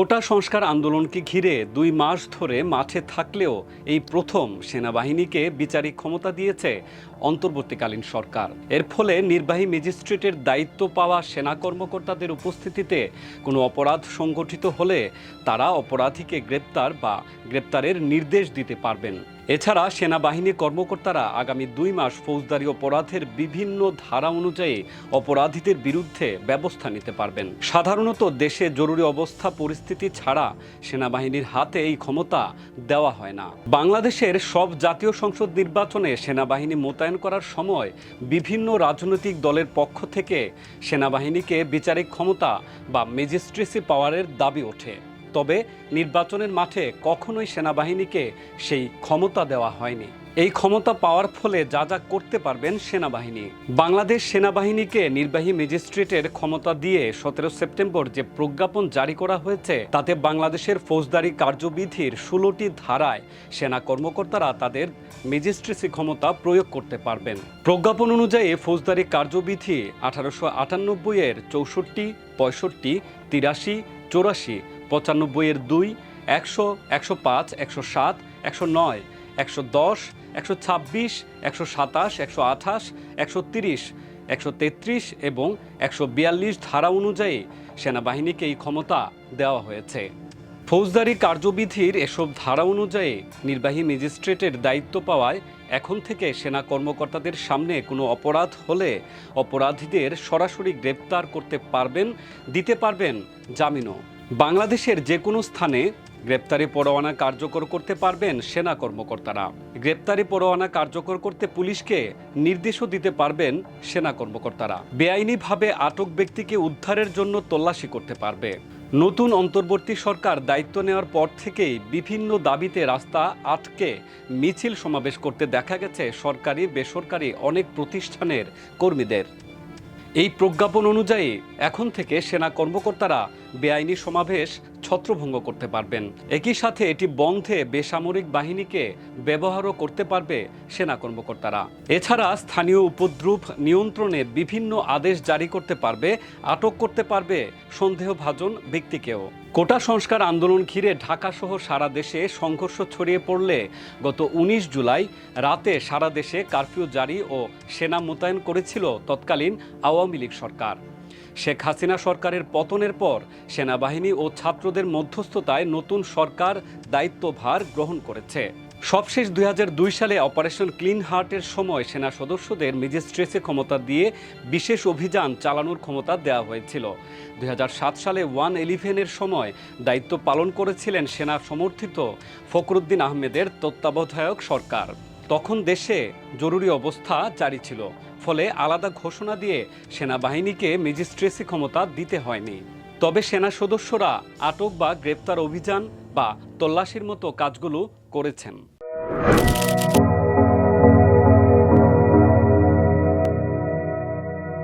কোটা সংস্কার আন্দোলনকে ঘিরে দুই মাস ধরে মাঠে থাকলেও এই প্রথম সেনাবাহিনীকে বিচারিক ক্ষমতা দিয়েছে অন্তর্বর্তীকালীন সরকার। এর ফলে নির্বাহী ম্যাজিস্ট্রেটের দায়িত্ব পাওয়া সেনা কর্মকর্তাদের উপস্থিতিতে কোনো অপরাধ সংগঠিত হলে তারা অপরাধীকে গ্রেপ্তার বা গ্রেপ্তারের নির্দেশ দিতে পারবেন। এছাড়া সেনাবাহিনী কর্মকর্তারা আগামী দুই মাস ফৌজদারি অপরাধের বিভিন্ন ধারা অনুযায়ী অপরাধীদের বিরুদ্ধে ব্যবস্থা নিতে পারবেন। সাধারণত দেশে জরুরি অবস্থা পরিস্থিতি ছাড়া সেনাবাহিনীর হাতে এই ক্ষমতা দেওয়া হয় না। বাংলাদেশের সব জাতীয় সংসদ নির্বাচনে সেনাবাহিনী মোতায়েন করার সময় বিভিন্ন রাজনৈতিক দলের পক্ষ থেকে সেনাবাহিনীকে বিচারিক ক্ষমতা বা ম্যাজিস্ট্রেসি পাওয়ারের দাবি ওঠে। তবে নির্বাচনের মাঠে কখনোই সেনাবাহিনীকে সেই ক্ষমতা দেওয়া হয়নি। এই ক্ষমতা পাওয়ার ফলে যা যা করতে পারবেন সেনাবাহিনী। বাংলাদেশ সেনাবাহিনীকে নির্বাহী ম্যাজিস্ট্রেটের ক্ষমতা দিয়ে সতেরো সেপ্টেম্বর যে প্রজ্ঞাপন জারি করা হয়েছে, তাতে বাংলাদেশের ফৌজদারি কার্যবিধির ষোলোটি ধারায় সেনা কর্মকর্তারা তাদের ম্যাজিস্ট্রেসি ক্ষমতা প্রয়োগ করতে পারবেন। প্রজ্ঞাপন অনুযায়ী ফৌজদারি কার্যবিধি আঠারোশো আটানব্বই এর চৌষট্টি, পঁয়ষট্টি, তিরাশি, চৌরাশি পঁচানব্বই এর দুই, একশো একশো পাঁচ, একশো সাত, একশো নয়, একশো দশ, একশো ছাব্বিশ, একশো সাতাশ, একশো আঠাশ, একশো তিরিশ, একশো তেত্রিশ এবং একশো বিয়াল্লিশ ধারা অনুযায়ী সেনাবাহিনীকে এই ক্ষমতা দেওয়া হয়েছে। ফৌজদারি কার্যবিধির এসব ধারা অনুযায়ী নির্বাহী ম্যাজিস্ট্রেটের দায়িত্ব পাওয়ায় এখন থেকে সেনা কর্মকর্তাদের সামনে কোনো অপরাধ হলে অপরাধীদের সরাসরি গ্রেপ্তার করতে পারবেন, দিতে পারবেন জামিনও। বাংলাদেশের যে কোনো স্থানে গ্রেপ্তারি পরোয়ানা কার্যকর করতে পারবেন সেনা কর্মকর্তারা। গ্রেপ্তারি পরোয়ানা কার্যকর করতে পুলিশকে নির্দেশও দিতে পারবেন সেনা কর্মকর্তারা। বেআইনিভাবে আটক ব্যক্তিকে উদ্ধারের জন্য তল্লাশি করতে পারবে। নতুন অন্তর্বর্তী সরকার দায়িত্ব নেওয়ার পর থেকেই বিভিন্ন দাবিতে রাস্তা আটকে মিছিল সমাবেশ করতে দেখা গেছে সরকারি, বেসরকারি অনেক প্রতিষ্ঠানের কর্মীদের। এই প্রজ্ঞাপন অনুযায়ী এখন থেকে সেনা কর্মকর্তারা বেআইনি সমাবেশ ছত্রভঙ্গ করতে পারবেন। একই সাথে এটি বন্ধে বেসামরিক বাহিনীকে ব্যবহারও করতে পারবে সেনা কর্মকর্তারা। এছাড়া স্থানীয় উপদ্রুপ নিয়ন্ত্রণে বিভিন্ন আদেশ জারি করতে পারবে, আটক করতে পারবে সন্দেহভাজন ব্যক্তিকেও। কোটা সংস্কার আন্দোলন ঘিরে ঢাকা সহ সারা দেশে সংঘর্ষ ছড়িয়ে পড়লে গত উনিশ জুলাই রাতে সারা দেশে কারফিউ জারি ও সেনা মোতায়েন করেছিল তৎকালীন আওয়ামী লীগ সরকার। শেখ হাসিনা সরকারের পতনের পর সেনাবাহিনী ও ছাত্রদের মধ্যস্থতায় নতুন সরকার দায়িত্বভার গ্রহণ করেছে। সবশেষ দুই হাজার দুই সালে অপারেশন ক্লিন হার্টের সময় সেনা সদস্যদের ম্যাজিস্ট্রেসি ক্ষমতা দিয়ে বিশেষ অভিযান চালানোর ক্ষমতা দেওয়া হয়েছিল। দুই হাজার সাত সালে ওয়ান ইলেভেনের সময় দায়িত্ব পালন করেছিলেন সেনা সমর্থিত ফখরুদ্দিন আহমেদের তত্ত্বাবধায়ক সরকার। তখন দেশে জরুরি অবস্থা জারি ছিল। ফলে আলাদা ঘোষণা দিয়ে সেনাবাহিনীকে ম্যাজিস্ট্রেসি ক্ষমতা দিতে হয়নি। তবে সেনা সদস্যরা আটক বা গ্রেপ্তার অভিযান বা তল্লাশির মতো কাজগুলো করেছেন।